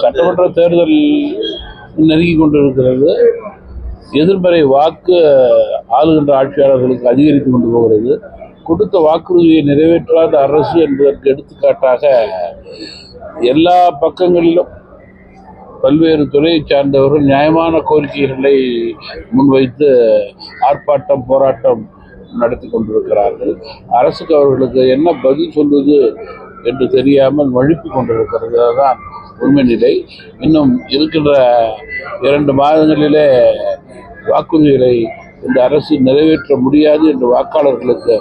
சட்டமன்ற தேர்தல் நெருங்கி கொண்டிருக்கிறது எதிர்மறை வாக்கு ஆளுகின்ற ஆட்சியாளர்களுக்கு அதிகரித்து கொண்டு போகிறது. கொடுத்த வாக்குறுதியை நிறைவேற்றாத அரசு என்பதற்கு எடுத்துக்காட்டாக எல்லா பக்கங்களிலும் பல்வேறு துறையை சார்ந்தவர்கள் நியாயமான கோரிக்கைகளை முன்வைத்து ஆர்ப்பாட்டம் போராட்டம் நடத்தி கொண்டிருக்கிறார்கள். அரசுக்கு அவர்களுக்கு என்ன பதில் சொல்வது என்று தெரியாமல் மழுப்பி கொண்டிருக்கிறது. அதுதான் உண்மை நிலை. இன்னும் இருக்கின்ற இரண்டு மாதங்களிலே வாக்குறுதிகளை இந்த அரசு நிறைவேற்ற முடியாது என்று வாக்காளர்களுக்கு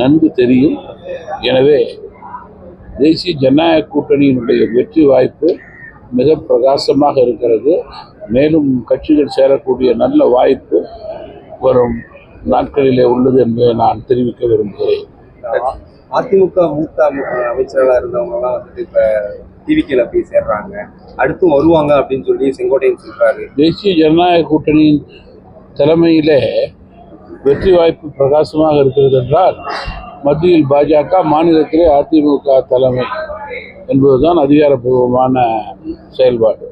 நன்கு தெரியும். எனவே தேசிய ஜனநாயக கூட்டணியினுடைய வெற்றி வாய்ப்பு மிக பிரகாசமாக இருக்கிறது. மேலும் கட்சிகள் சேரக்கூடிய நல்ல வாய்ப்பு வரும் நாட்களிலே உள்ளது என்பதை நான் தெரிவிக்க விரும்புகிறேன். அதிமுக மூத்த அம- அமைச்சர்களா இருந்தவங்க எல்லாம் வந்துட்டு இப்ப டிவிக்கில போய் சேர்றாங்க. அடுத்தும் வருவாங்க அப்படின்னு சொல்லி செங்கோட்டையன் சொல்றாரு. தேசிய ஜனநாயக கூட்டணியின் தலைமையிலே வெற்றி வாய்ப்பு பிரகாசமாக இருக்கிறது என்றால் மத்தியில் பாஜக மாநிலத்திலே அதிமுக தலைமை. என்பதுதான் அதிகாரப்பூர்வமான செயல்பாடு.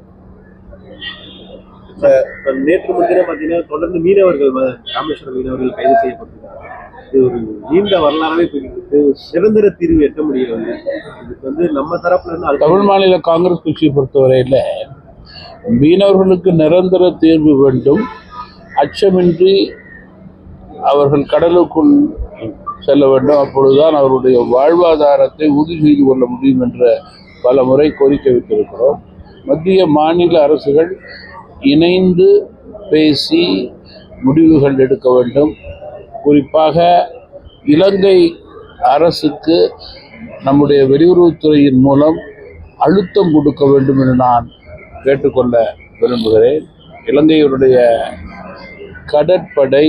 நேற்று முன்தினம் பார்த்தீங்கன்னா தொடர்ந்து மீனவர்கள் ராமேஸ்வரம் மீனவர்கள் கைது செய்யப்பட்டிருக்காங்க. இது ஒரு நீண்ட வரலாறாவே நிரந்தர தீர்வு எட்ட முடியவில்லை இதுக்கு வந்து நம்ம தரப்புல இருந்து தமிழ் மாநில காங்கிரஸ் கட்சியை பொறுத்தவரையில் மீனவர்களுக்கு நிரந்தர தீர்வு வேண்டும். அச்சமின்றி அவர்கள் கடலுக்குள் செல்ல வேண்டும். அப்பொழுதுதான் அவருடைய வாழ்வாதாரத்தை உறுதி செய்து கொள்ள முடியும் என்ற பல முறை கோரிக்கை வைத்திருக்கிறோம். மத்திய மாநில அரசுகள் இணைந்து பேசி முடிவுகள் எடுக்க வேண்டும். குறிப்பாக இலங்கை அரசுக்கு நம்முடைய வெளியுறவுத்துறையின் மூலம் அழுத்தம் கொடுக்க வேண்டும் என்று நான் கேட்டுக்கொள்ள விரும்புகிறேன். இலங்கையினுடைய கடற்படை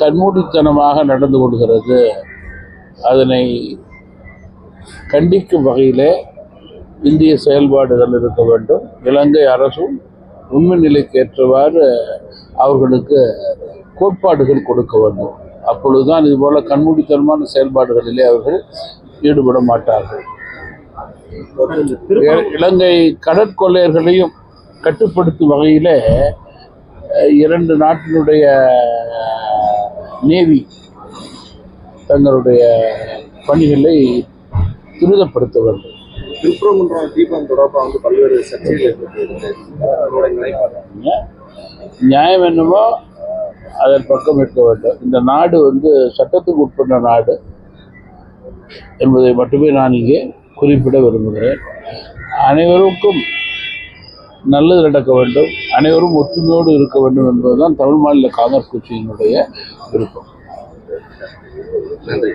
கண்மூடித்தனமாக நடந்து கொள்கிறது. அதனை கண்டிக்கும் வகையிலே இந்திய செயல்பாடுகள் இருக்க வேண்டும். இலங்கை அரசும் உண்மை நிலைக்கு ஏற்றவாறு அவர்களுக்கு கோட்பாடுகள் கொடுக்க வேண்டும். அப்பொழுதுதான் இதுபோல கண்மூடித்தனமான செயல்பாடுகளிலே அவர்கள் ஈடுபட மாட்டார்கள். இலங்கை கடற்கொள்ளையர்களையும் கட்டுப்படுத்தும் வகையிலே இரண்டு நாட்டினுடைய நேவி தங்களுடைய பணிகளை துரிதப்படுத்த வேண்டும் திருப்பரங்குன்றம் தீபம் தொடர்பாக வந்து பல்வேறு சர்ச்சைகள் நியாயம் என்னமோ அதன் பக்கம் இருக்க வேண்டும். இந்த நாடு வந்து சட்டத்துக்கு உட்பட்ட நாடு என்பதை மட்டுமே நான் இங்கே குறிப்பிட விரும்புகிறேன். அனைவருக்கும் நல்லது நடக்க வேண்டும். அனைவரும் ஒற்றுமையோடு இருக்க வேண்டும் என்பதுதான் தமிழ் மாநில காங்கிரஸ் கட்சியினுடைய விருப்பம். நன்றி.